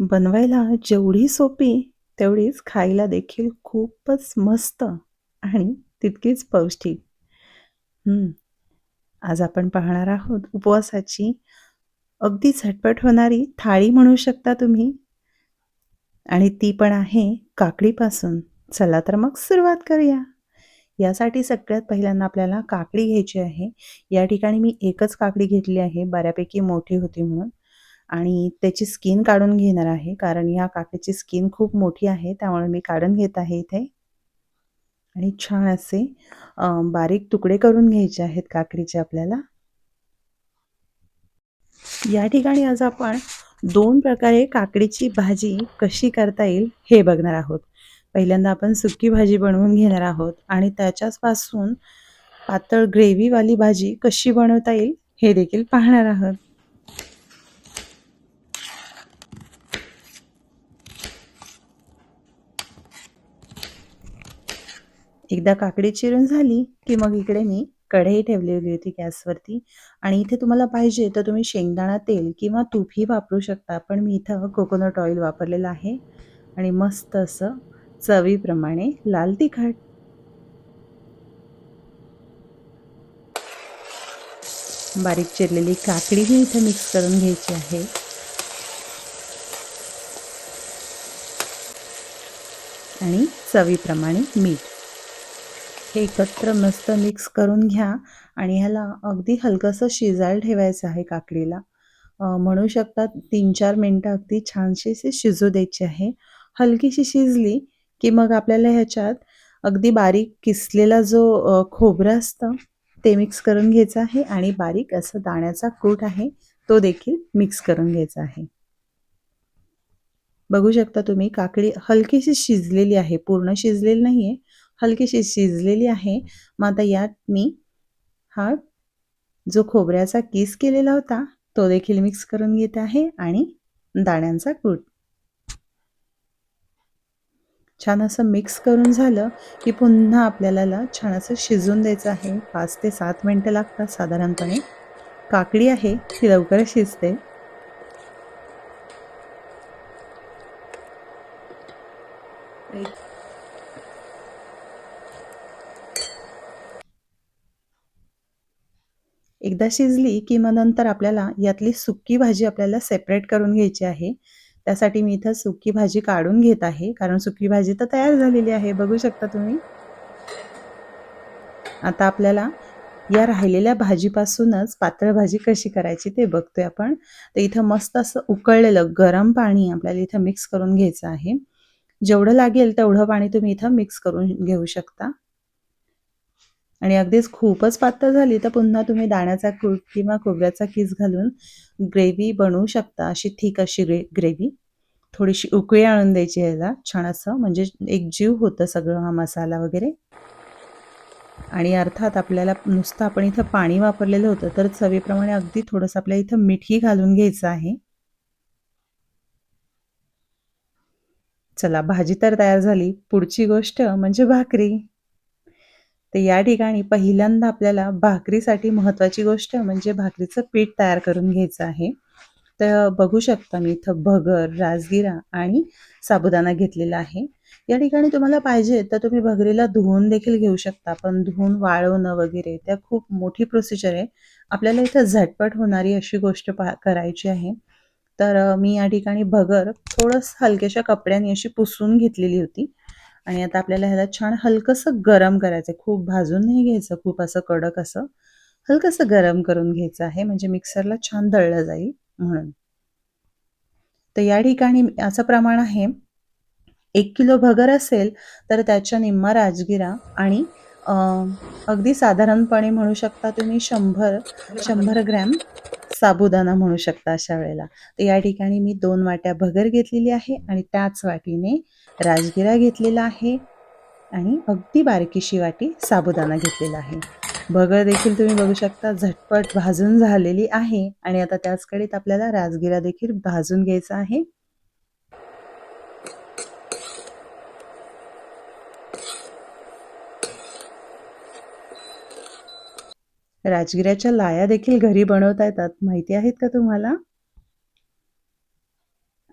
बनवायला जेवढी सोपी तेवढीच खायला देखील खूपच मस्त आणि तितकीच पौष्टिक. आज आपण पाहणार आहोत उपवासाची अगदी झटपट होणारी थाळी म्हणू शकता तुम्ही. आणि ती पण आहे काकडीपासून. चला तर मग सुरुवात करूया. यासाठी सगळ्यात पहिल्यांदा आपल्याला काकडी घ्यायची आहे. या ठिकाणी मी एकच काकडी घेतली आहे, बऱ्यापैकी मोठी होती म्हणून. आणि त्याची स्किन काढून घेणार आहे, कारण या काकडीची स्किन खूप मोठी आहे, त्यामुळे मी काढून घेत आहे इथे. आणि छान असे बारीक तुकडे करून घ्यायचे आहेत काकडीचे आपल्याला. या ठिकाणी आज आपण दोन प्रकारे काकडीची भाजी कशी करता येईल हे बघणार आहोत. पहिल्यांदा आपण सुकी भाजी बनवून घेणार आहोत आणि त्याच्याच पासून पातळ ग्रेव्हीवाली भाजी कशी बनवता येईल हे देखील पाहणार आहोत. एकदा काकडी चिरून झाली, की मग इकडे मी कढई ठेवलेली होती गॅसवरती आणि इथे तुम्हाला पाहिजे तर तुम्ही शेंगदाणा तेल किंवा तूपही वापरू शकता. पण मी इथं कोकोनट ऑइल वापरलेलं आहे आणि मस्त असं चवीप्रमाणे लाल तिखट. बारीक चिरलेली काकडीही इथे मिक्स करून घ्यायची आहे. आणि चवीप्रमाणे मीठ. हे एकत्र मस्त मिक्स करून घ्या आणि ह्याला अगदी हलकंसं शिजायला ठेवायचं आहे काकडीला. म्हणू शकता 3-4 मिनिटं अगदी छानशी शिजू द्यायची आहे. हलकीशी शिजली, की मग आपल्याला ह्याच्यात अगदी बारीक किसलेला जो खोबरं असतं ते मिक्स करून घ्यायचं आहे आणि बारीक असं दाण्याचा कूट आहे, तो देखील मिक्स करून घ्यायचा आहे. बघू शकता तुम्ही काकडी हलकीशी शिजलेली आहे, पूर्ण शिजलेली नाहीये, हलकीशी शिजलेली आहे. मग आता यात मी हा जो खोबऱ्याचा किस केलेला होता, तो देखील मिक्स करून घेत आहे आणि दाण्यांचा कूट. छान असं मिक्स करून झालं, की पुन्हा आपल्याला छान असं शिजून द्यायचं आहे. पाच ते सात मिनिटं लागतात साधारणपणे. काकडी आहे ती लवकरच शिजते. एकदा शिजली, की मग नंतर आपल्याला यातली सुकी भाजी आपल्याला सेपरेट करून घ्यायची आहे. त्यासाठी मी इथं सुकी भाजी काढून घेत आहे, कारण सुकी भाजी तर तयार झालेली आहे. बघू शकता तुम्ही. आता आपल्याला या राहिलेल्या भाजीपासूनच पातळ भाजी कशी करायची ते बघतोय आपण. तर इथं मस्त असं उकळलेलं गरम पाणी आपल्याला इथं मिक्स करून घ्यायचं आहे. जेवढं लागेल तेवढं पाणी तुम्ही इथं मिक्स करून घेऊ शकता. आणि अगदीच खूपच पातळ झाली तर पुन्हा तुम्ही दाण्याचा कूट किंवा खोबऱ्याचा किस घालून ग्रेव्ही बनवू शकता. अशी ठीक अशी ग्रे ग्रेव्ही. थोडीशी उकळी आणून द्यायची ह्याला छान असं, म्हणजे एक जीव होतं सगळं हा मसाला वगैरे. आणि अर्थात आपल्याला नुसतं आपण इथं पाणी वापरलेलं होतं, तर चवीप्रमाणे अगदी थोडंसं आपल्याला इथं मीठही घालून घ्यायचं आहे. चला भाजी तर तयार झाली. पुढची गोष्ट म्हणजे भाकरी. तर या ठिकाणी पहिल्यांदा आपल्याला भाकरीसाठी महत्त्वाची गोष्ट म्हणजे भाकरीचं पीठ तयार करून घ्यायचं आहे. तर बघू शकता मी इथं भगर, राजगिरा आणि साबुदाणा घेतलेला आहे. या ठिकाणी तुम्हाला पाहिजे तर तुम्ही भगरीला धुवून देखील घेऊ शकता. पण धुवून वाळवणं वगैरे त्या खूप मोठी प्रोसिजर आहे. आपल्याला इथं झटपट होणारी अशी गोष्ट पहा करायची आहे. तर मी या ठिकाणी भगर थोडंसं हलक्याशा कपड्याने अशी पुसून घेतलेली होती. आणि आता आपल्याला ह्याला छान हलकंसं गरम करायचं आहे. खूप भाजून नाही घ्यायचं, खूप असं कडक असं. हलकंसं गरम करून घ्यायचं आहे, म्हणजे मिक्सरला छान दळलं जाईल म्हणून. तर या ठिकाणी असं प्रमाण आहे एक किलो भगर असेल, तर त्याच्या निम्मा राजगिरा आणि अगदी साधारणपणे म्हणू शकता तुम्ही शंभर शंभर ग्रॅम साबुदाणा म्हणू शकता अशा वेळेला. तर या ठिकाणी मी दोन वाट्या भगर घेतलेली आहे आणि त्याच वाटीने राजगिरा घेतलेला आहे आणि अगदी बारकीशी वाटी साबुदाणा घेतलेला आहे. भगर देखील तुम्ही बघू शकता झटपट भाजून झालेली आहे आणि आता त्याच आपल्याला राजगिरा देखील भाजून घ्यायचा आहे. राजगिऱ्याच्या लाया देखील घरी बनवता येतात. माहिती आहेत का तुम्हाला?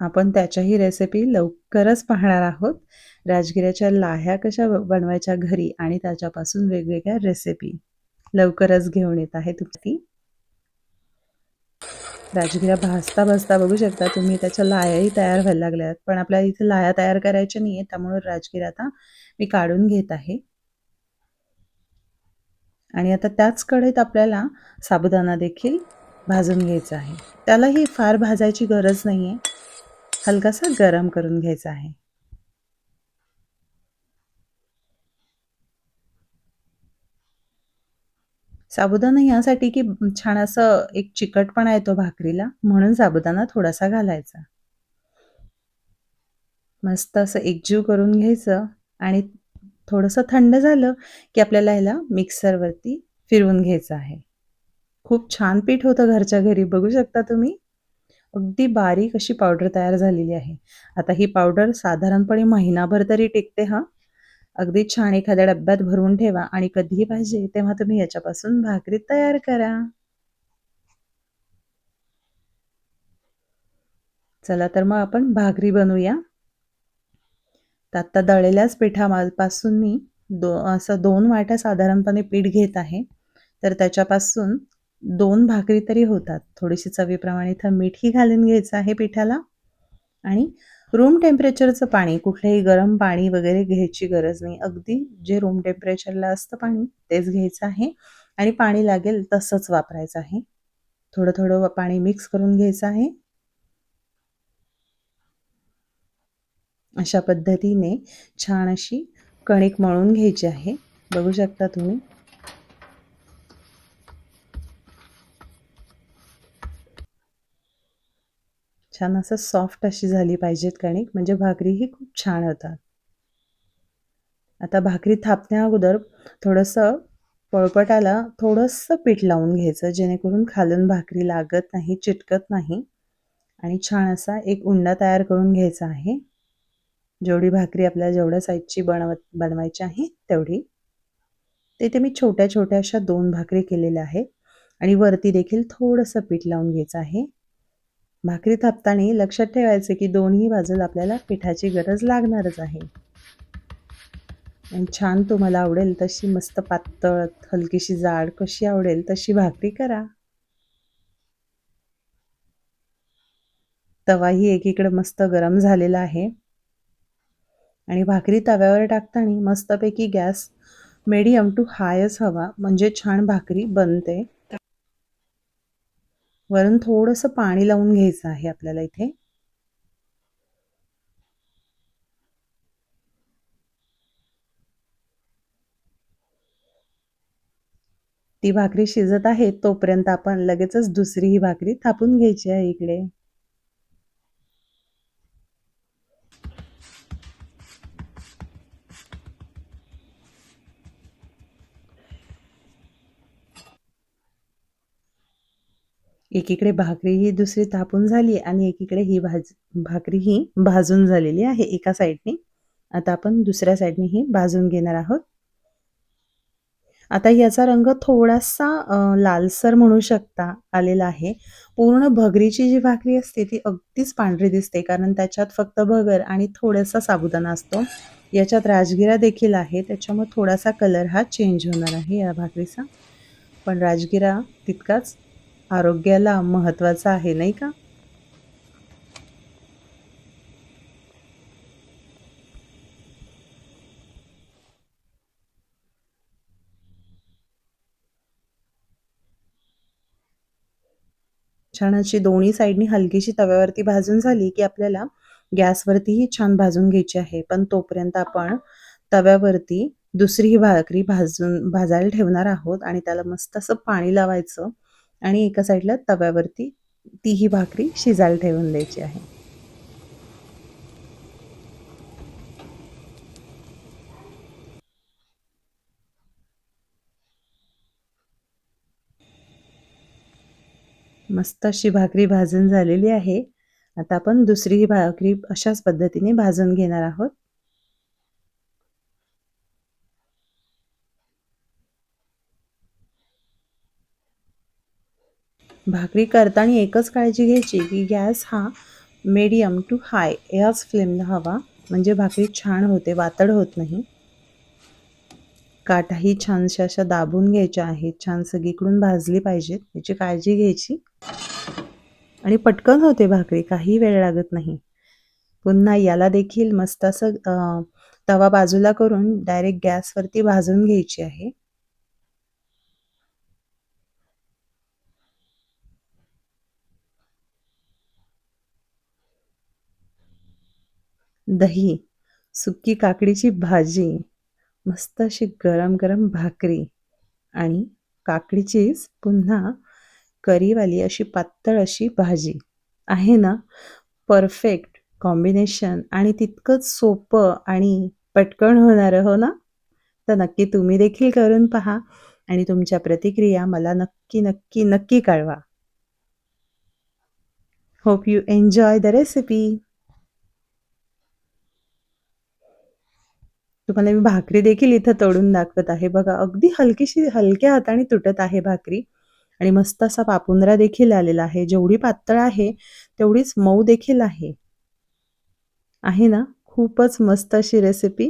आपण त्याच्याही रेसिपी लवकरच पाहणार आहोत. राजगिऱ्याच्या लाह्या कशा बनवायच्या घरी आणि त्याच्यापासून वेगवेगळ्या रेसिपी लवकरच घेऊन येत आहे तुमची राजगिरा भाजता भाजता बघू शकता तुम्ही त्याच्या लायाही तयार व्हायला लागल्या आहेत पण आपल्याला इथे लाया तयार करायच्या नाही आहे त्यामुळे राजगिरा आता मी काढून घेत आहे. आणि आता त्याच कढईत आपल्याला साबुदाणा देखील भाजून घ्यायचा आहे. त्यालाही फार भाजायची गरज नाही आहे हलकासा गरम करून घ्यायचा आहे. साबुदाणा यासाठी की छान असं एक चिकटपणा येतो भाकरीला म्हणून साबुदाणा थोडासा घालायचा. मस्त असं एकजीव करून घ्यायचं आणि थोडंसं थंड झालं की आपल्याला ह्याला मिक्सरवरती फिरवून घ्यायचं आहे. खूप छान पीठ होतं घरच्या घरी बघू शकता तुम्ही. अगदी बारीक अशी पावडर तयार झालेली आहे. आता ही पावडर साधारणपणे महिनाभर तरी टिकते हा. अगदी छान एखाद्या डब्यात भरून ठेवा आणि कधीही पाहिजे तेव्हा तुम्ही याच्यापासून भाकरी तयार करा. चला तर मग आपण भाकरी बनवूया. तर आत्ता दळलेल्याच पिठापासून मी दो असं दोन वाट्या साधारणपणे पीठ घेत आहे. तर त्याच्यापासून दोन भाकरी तरी होतात. थोडीशी चवीप्रमाणे इथं मीठही घालून घ्यायचं आहे पिठाला. आणि रूम टेम्परेचरचं पाणी कुठलंही गरम पाणी वगैरे घ्यायची गरज नाही. अगदी जे रूम टेम्परेचरला असतं पाणी तेच घ्यायचं आहे. आणि पाणी लागेल तसंच वापरायचं आहे. थोडं थोडं पाणी मिक्स करून घ्यायचं आहे. अशा पद्धतीने छान अशी कणिक मळून घ्यायची आहे. बघू शकता तुम्ही. छान असं सॉफ्ट अशी झाली पाहिजेत कणिक. म्हणजे भाकरीही खूप छान होतात. आता भाकरी थापण्या अगोदर थोडंसं पळपटाला थोडंसं पीठ लावून घ्यायचं. जेणेकरून खालून भाकरी लागत नाही चिटकत नाही. आणि छान असा एक उंडा तयार करून घ्यायचा आहे. जेवढी भाकरी आपल्याला जेवढ्या साईजची बनवत बनवायची आहे तेवढी. तिथे मी छोट्या छोट्या अशा दोन भाकरी केलेल्या आहेत. आणि वरती देखील थोडंसं पीठ लावून घ्यायचं आहे. भाकरी थापताना लक्षात ठेवायचे की दोन्ही बाजूला आपल्याला पिठाची गरज लागणारच आहे. आणि छान तुम्हाला आवडेल तशी मस्त पातळ हलकीशी जाड कशी आवडेल तशी भाकरी करा. तवाही एकीकडे मस्त गरम झालेला आहे. आणि भाकरी तव्यावर टाकताना मस्तपैकी गॅस मेडियम टू हायच हवा म्हणजे छान भाकरी बनते. वरून थोडंसं पाणी लावून घ्यायचं आहे आपल्याला इथे. ती भाकरी शिजत आहे तोपर्यंत आपण लगेचच दुसरी ही भाकरी थापून घ्यायची आहे इकडे. एकीकडे भाकरी ही दुसरी तापून झाली आणि एकीकडे ही भाज भाकरी ही भाजून झालेली आहे एका साईडने. आता आपण दुसऱ्या साईडने ही भाजून घेणार आहोत. आता याचा रंग थोडासा लालसर म्हणू शकता आलेला आहे. पूर्ण भगरीची जी भाकरी असते ती अगदीच पांढरी दिसते कारण त्याच्यात फक्त भगर आणि थोडासा साबुदाणा असतो. याच्यात राजगिरा देखील आहे. त्याच्यामुळे थोडासा कलर हा चेंज होणार आहे या भाकरीचा. पण राजगिरा तितकाच आरोग्याला महत्त्वाचा आहे नाही का? छान अशी दोन्ही साईडनी हलकीशी तव्यावरती भाजून झाली की आपल्याला गॅसवरतीही छान भाजून घ्यायची आहे. पण तोपर्यंत आपण तव्यावरती दुसरी ही भाकरी भाजून भाजायला ठेवणार आहोत आणि त्याला मस्त असं पाणी लावायचं. आणि एका साईडला तव्यावरती तीही भाकरी शिजायला ठेवून द्यायची आहे. मस्त अशी भाकरी भाजून झालेली आहे. आता आपण दुसरी ही भाकरी अशाच पद्धतीने भाजून घेणार आहोत. भाकरी करताना एकच काळजी घ्यायची की गॅस हा मीडियम टू हाय याच फ्लेमला हवा. म्हणजे भाकरी छान होते वातड होत नाही. काठाही छानशा अशा दाबून घ्यायच्या आहेत. छान सगळीकडून भाजली पाहिजेत. याची काळजी घ्यायची. आणि पटकन होते भाकरी काही वेळ लागत नाही. पुन्हा याला देखील मस्त असं तवा बाजूला करून डायरेक्ट गॅसवरती भाजून घ्यायची आहे. दही सुकी काकडीची भाजी मस्त अशी गरम गरम भाकरी आणि काकडीचीच पुन्हा करीवाली अशी पातळ अशी भाजी. आहे ना? परफेक्ट कॉम्बिनेशन आणि तितकंच सोपं आणि पटकन होणारं हो ना? तर नक्की तुम्ही देखील करून पहा आणि तुमच्या प्रतिक्रिया मला नक्की नक्की नक्की कळवा. Hope you enjoy the recipe तुम्हाला मी भाकरी देखील इथं तोडून दाखवत आहे. बघा अगदी हलकीशी हलक्या हाताने तुटत आहे भाकरी. आणि मस्त असा पापुंद्रा देखील आलेला आहे. जेवढी पातळ आहे तेवढीच मऊ देखील आहे. आहे ना? खूपच मस्त अशी रेसिपी